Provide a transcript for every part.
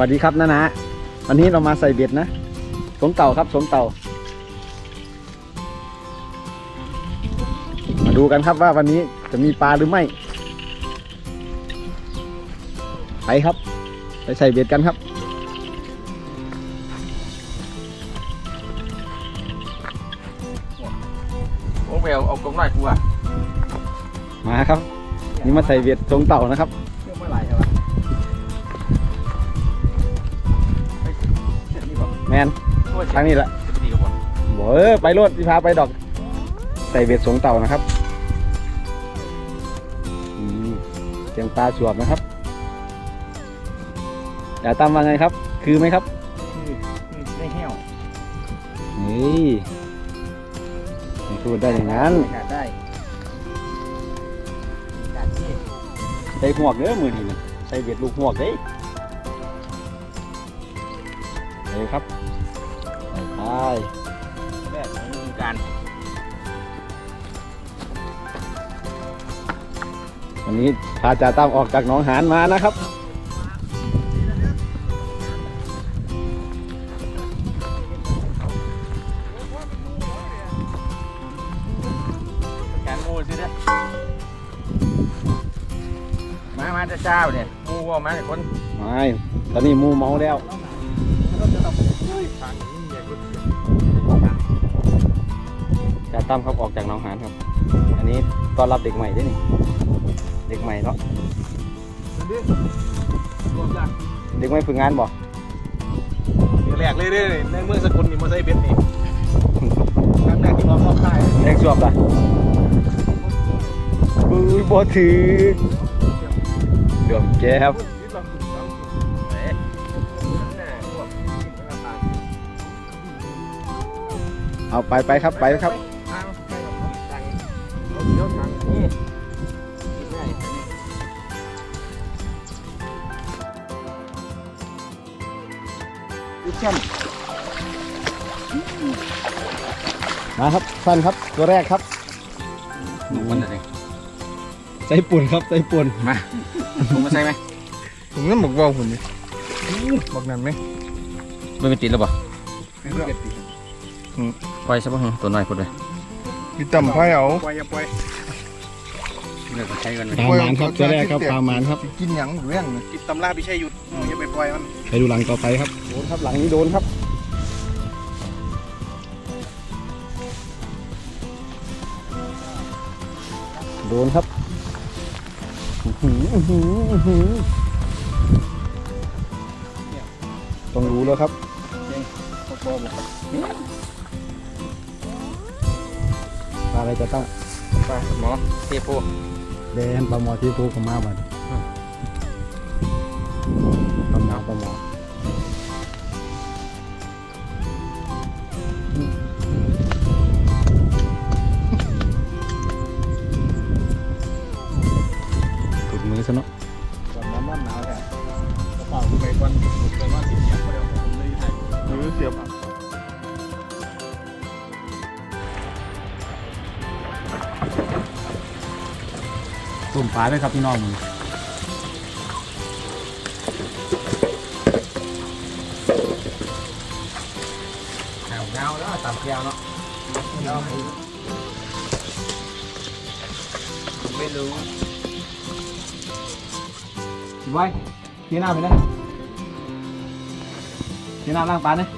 วัสดีครับนะนะวันนี้เรามาใส่เบ็ดนะสงเต่าครับสงเต่า มาดูกันครับว่าวันนี้จะมีปลาหรือไม่ไปครับ ไปใส่เบ็ดกันครับโอ้ไปเอาเอากรงหน่อยกูอะมาครับ นี่มาใส่เบ็ดสงเต่านะครับ มนทางนี้แหละจะดีกับผมบอกเออไปรถพี่พาไปดอก ใส่เบ็ดสงเต่านะครับอืมเสียงปลาสวบนะครับอย่าตามมาไงครับ คือไหมครับคือคือไม่เหี้ยวนี่ไม่พูดได้อย่างนั้นกัดได้กัดที่ใส่หวกเด้อมือนี่นะใส่เบ็ดลูกหวกเด้เลยครับไป แบบนี้มีการวันนี้พาจ่าตั้มออกจากหนองหานมานะครับ การงูสิเด้อมา มาจะเจ้าเนี่ยงูว่ามาจากคนไม่ตอนนี้หมูเมาแล้ว ทางนี้ใหญ่กว่า จ่าตั้มครับออกจากหนองหานครับ อันนี้ต้อนรับเด็กใหม่ด้วยนี่ เด็กใหม่เนาะรวมกันเด็กใหม่ฝึกงานบ่แรกเลยเด้อในเมืองสกุลนี่มาใส่เบ็ดนี่ครั้งแรกที่มาเข้าค่ายแดงสวบล่ะอุ้ยบ่ถือเหลื่อมแก้ครับ เอาไปไปครับไปครับ มาครับสั้นครับตัวแรกครับมันอะไรใส่ปุ่นครับใส่ปุ่นมาผมมาใส่ไหมผมก็บอกว่าหุ่นนี่บอกนั่นไหมไม่เป็นติดแล้วบ่ป ล่อยใช่ป่ะตัวน้อยพูดเลยพี่ต่ำไพ่เอาปล่อยอย่าปล่อยเลิกใช้กันเลยปลาหมานครับตัวแรกครับปลาหมานครับสิกินหยังอยู่เรื่องนี่กินตำราพี่ชัยหยุดอย่าไปปล่อยมันไปดูหลังต่อไปครับโดนครับหลังนี้โดนครับโดนครับอื้อหืออื้อหืออื้อหือต้องรู้แล้วครับ อะไรจะตั้งไปหมอเทปูแดนปลาหมอที่ปูของมาบัดปลาหมอปลาหมอ ตุ่มปลาด้วยครับพี่น้องหนาวหนาแล้วต่ำแก้วเนาะไม่รู้ไว้เทียน้ำไปนะเทียน้ำล้างปลาเนี่ย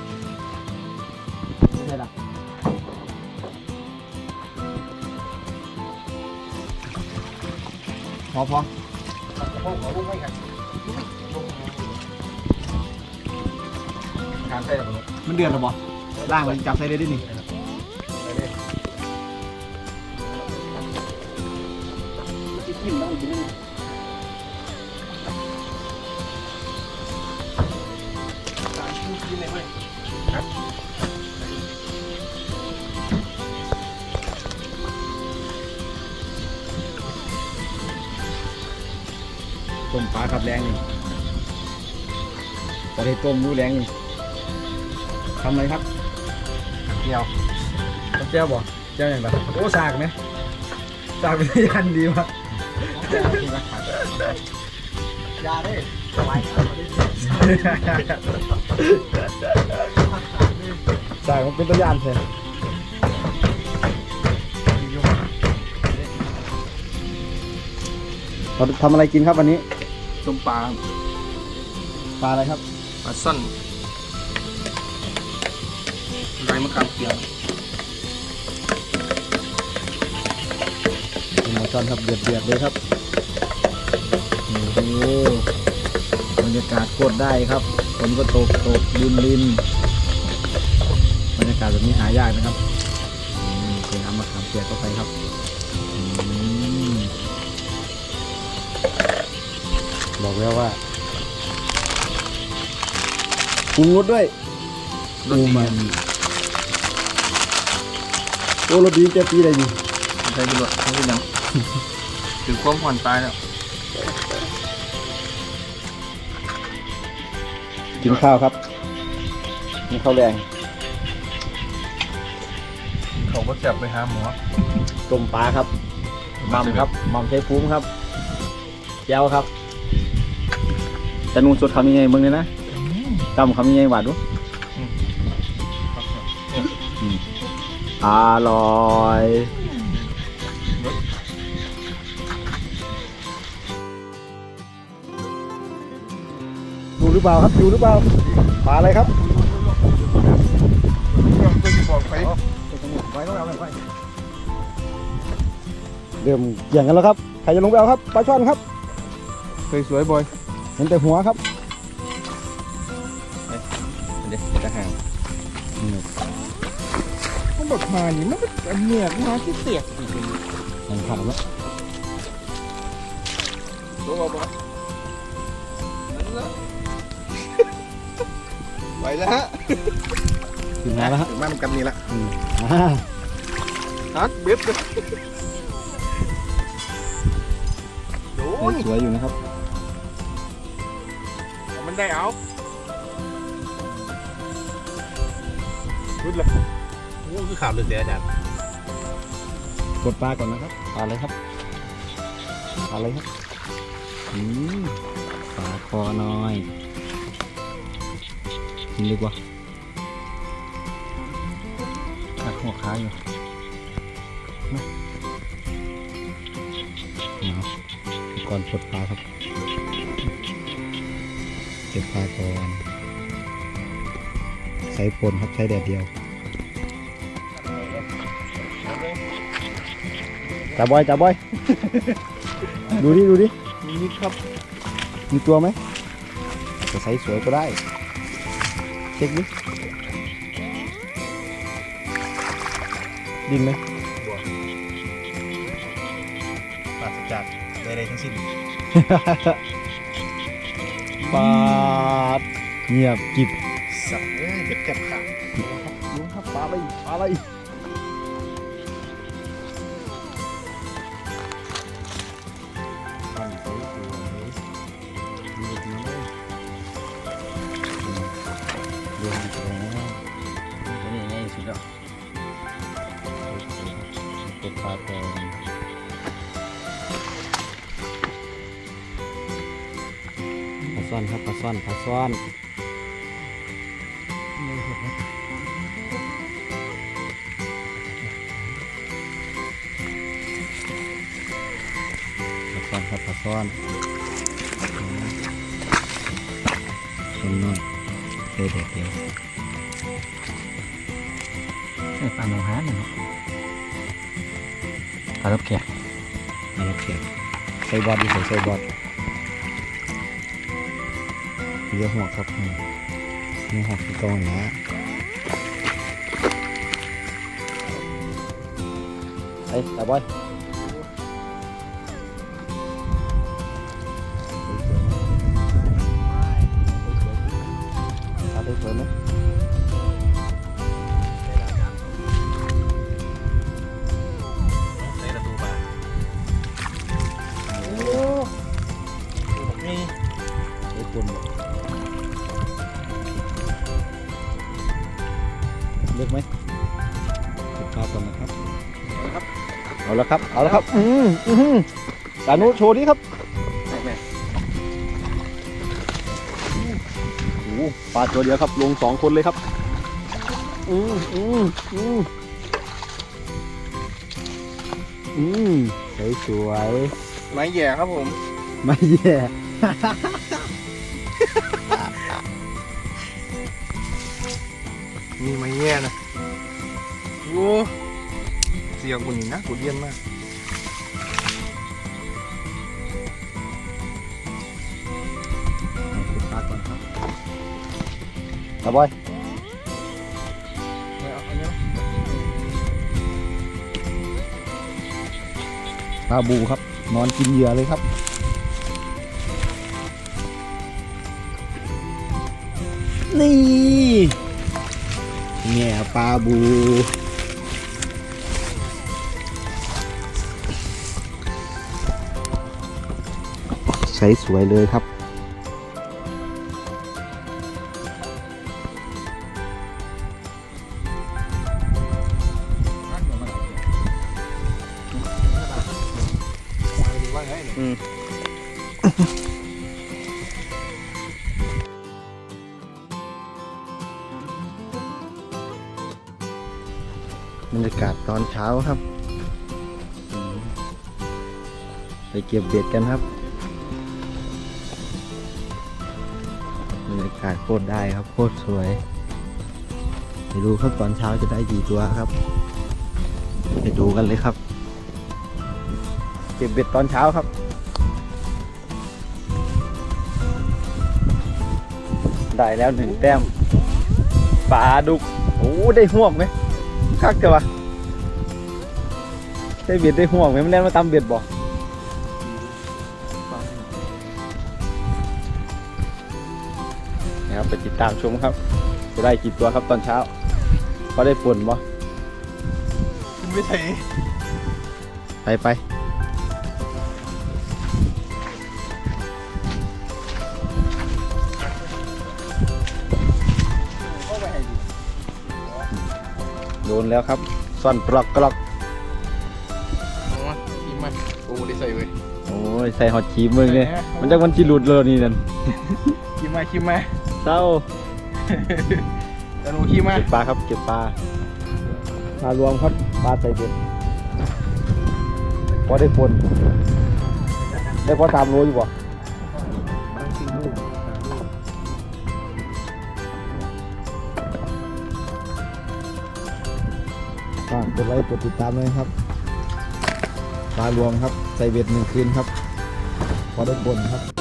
อพอพวกเขาพวกไม่กันการใส่แบบนี้มันเดือดหรอบ่ล่างมันจับใส่ได้ด้วยนี่ ครับแรงนี่จะได้ต้มรู้แรงนี่ทำอะไรครับเกี่ยวต้มเจ้าบ่เจ้าอย่างไรโอ้สากไหมสากเป็นยันดีวะยาดิสบายใช่มันเป็นตัวอย่างเลยเราทำอะไรกินครับวันนี้ ต้มปลาปลาอะไรครับปลาซ่อนไรมะขามเปียกเป็นหมอจอนครับเดือดเดือดเลยครับโอ้โหบรรยากาศโคตรได้ครับฝนก็ตกตกลินลินบรรยากาศแบบนี้หายากนะครับอืมเป็นน้ำมะขามเปียกเข้าไปครับ บอกแล้วว่าปรุงรสด้วยรสดีมันโอ้รสดีแกปีอะไรอยู่ใช้ประโยชน์ไม่เป็นหยังถึงความผ่อนตายแล้วกินข้าวครับกินข้าวแรงเขาก็จับไปหาหมอต้มปลาครับมัมครับมัมใช้ฟุ้มครับแจ้วครับ แต่นูนสดคำยังไงมึงเนี่ยนะกำคำยังไงหวานดูอร่อยดูหรือเปล่าครับดูหรือเปล่าปลาอะไรครับก็จะบอกไปเริ่มเกี่ยงกันแล้วครับ ใครจะลงไปเอาครับปลาช่อนครับ สวยๆบอยเห็นแต่หัวครับเดี๋ยวจะห่างต้องบอกมานี่มันเป็นเหนือกมาที่เสียกอีกยังขาดแล้วตัวบอกว่าไปแล้วฮะถึงมาแล้วฮะถึงมามันกันนี่ละอ่าฮักเบ็ดเลยโดนสวยอยู่นะครับมัน ได้เอารุดเลยโอ้คือข่าวเลยเสียอาจารย์กดปลาก่อนนะครับปลาอะไรครับปลาอะไรครับอืมปลาคอน้อยกินดีกว่าตัดหัวขาอยู่นะก่อนกดปลาครับ เก็บปลาก่อนใส่ปนครับใช้แดดเดียวจับบอยจับบอย ดูดิดูดิมีนิดครับ มีตัวไหมจะใส่สวยก็ได้ เช็คดิดินไหมปราศจากใดๆทั้งสิ้น ปาดเงียบกิบสับเอ้ยเบ็ดแทบขาดลุงครับปลาอะไรปลาอะไรตั้งสวยสวยดูดีเลยเรื่องนี้แล้วตัวนี้ง่ายสุดแล้วกดป ซ่อนครับปลาซ่อนปลาซ่อนปลาซ่อนครับปลาซ่อนคนน้อยเด็ดเด็ดเดียวปลาหนูฮาเนี่ยปลาลับแขกปลาลับแขกใส่บอดดีใส่ใส่บอด เยอะหัวครับนี่หัวที่กองนะไอ้ตาบอยเอาได้สวยไหมใส่ประตูมาโอ้แบบ ลือกไหมติดตามก่อนนะครับเอาละครับเอาละครับอืมอืมจานุโชว์นี้ครับแม่ปลาตัวเดียวครับลงสองคนเลยครับอืมอืมอืมอืมสวยสวยไม้แย่ครับผมๆไม่แย่ นี่ไม้แย่นะโอ้เสียงกูนี่นะกูเลี่ยนมากปลาก่อนครับตาบอยไม่เอาปลาบูครับ นอนกินเหยื่อเลยครับนี่ แง่ปลาบู ใช้สวยเลยครับ ไปเก็บเบ็ดกันครับบรรยากาศโคตรได้ครับโคตรสวยไปดูครับตอนเช้าจะได้กี่ตัวครับ ไปดูกันเลยครับ เก็บเบ็ดตอนเช้าครับ ได้แล้วหนึ่งแต้มปลาดุกโอ้ได้ห่วงไหมคักเถอะวะได้เบ็ดได้ห่วงไหมมันแน่นมาตำเบ็ดบ่นะ ไปติดตามชมครับ จะได้กี่ตัวครับตอนเช้าพอได้ผลบ่คุณไม่ใช่ไปไปโดนแล้วครับซ่อนปลอกกลอกเอามากินมาโอ้ได้ใส่เว้ยโอ้ยใส่หอดขีมมึงเนี่ยมันจะมันจิหลุดเลยนี่นั่นกินมากินมา เศร้าแต่หนูขี้มาเก็บปลาครับ เก็บปลาปลารวมครับปลาใส่เบ็ดพอได้ผลได้พอสามโลอยู่บ่ฝากกดไลค์กดติดตามเลยครับปลารวมครับ ใส่เบ็ดหนึ่งคืนครับ พอได้ผลครับ